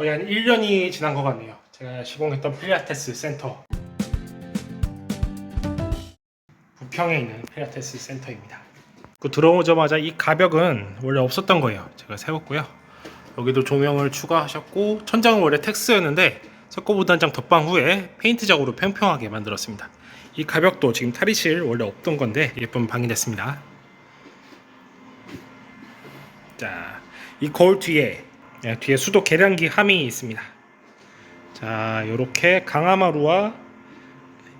거의 한 1년이 지난 것 같네요. 제가 시공했던 필라테스 센터. 부평에 있는 필라테스 센터입니다. 그 들어오자마자 이 가벽은 원래 없었던 거예요. 제가 세웠고요. 여기도 조명을 추가하셨고 천장은 원래 텍스였는데 석고보드 한 장 덧방 후에 페인트 작으로 평평하게 만들었습니다. 이 가벽도 지금 탈의실 원래 없던 건데 예쁜 방이 됐습니다. 자, 이 거울 뒤에 예, 뒤에 수도 계량기 함이 있습니다. 자, 이렇게 강화마루와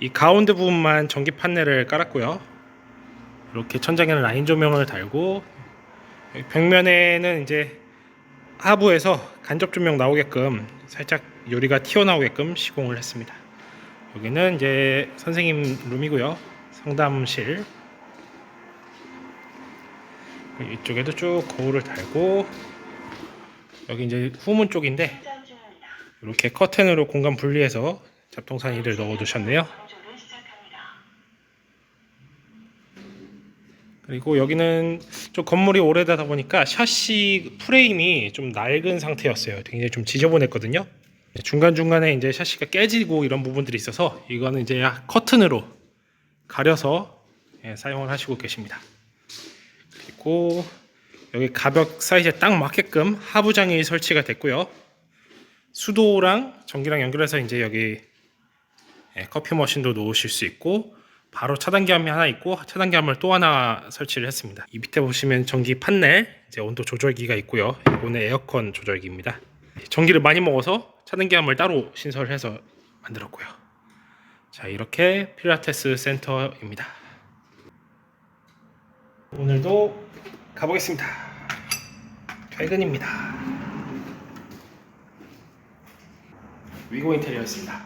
이 가운데 부분만 전기 판넬을 깔았고요. 이렇게 천장에는 라인 조명을 달고 벽면에는 이제 하부에서 간접 조명 나오게끔 살짝 유리가 튀어나오게끔 시공을 했습니다. 여기는 이제 선생님 룸이고요. 상담실. 이쪽에도 쭉 거울을 달고 여기 이제 후문 쪽인데 이렇게 커튼으로 공간 분리해서 잡동사니를 넣어 두셨네요. 그리고 여기는 좀 건물이 오래되다 보니까 샤시 프레임이 좀 낡은 상태였어요. 굉장히 좀 지저분했거든요. 중간 중간에 이제 샤시가 깨지고 이런 부분들이 있어서 이거는 이제 커튼으로 가려서 예, 사용을 하시고 계십니다. 그리고 여기 가벽 사이즈에 딱 맞게끔 하부장이 설치가 됐고요. 수도랑 전기랑 연결해서 이제 여기 예, 커피 머신도 놓으실 수 있고 바로 차단기함이 하나 있고 차단기함을 또 하나 설치를 했습니다. 이 밑에 보시면 전기 판넬, 이제 온도 조절기가 있고요. 이거는 에어컨 조절기입니다. 전기를 많이 먹어서 차단기함을 따로 신설해서 만들었고요. 자 이렇게 필라테스 센터입니다. 오늘도 가보겠습니다. 퇴근입니다. 위고 인테리어였습니다.